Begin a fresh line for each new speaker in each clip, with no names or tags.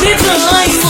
be blind.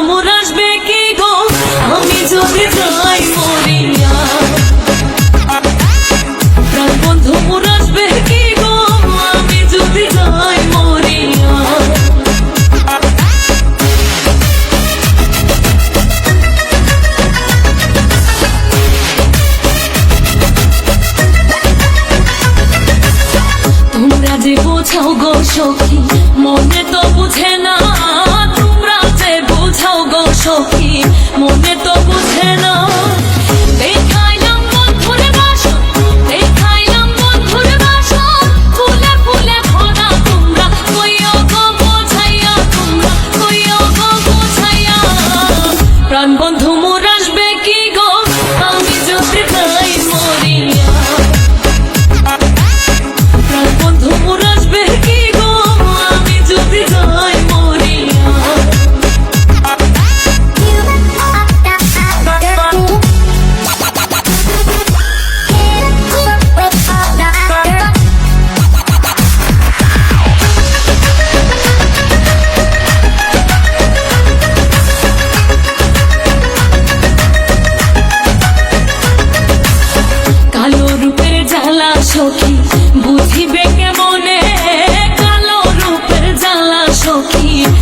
বুঝাও গো সখী, মনে তো বুঝে না, তোমরা যে বুঝাও গো সখী, মনে তো বুঝে না। Tolkien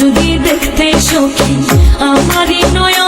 যদি দেখতে সখী। আমারই নয়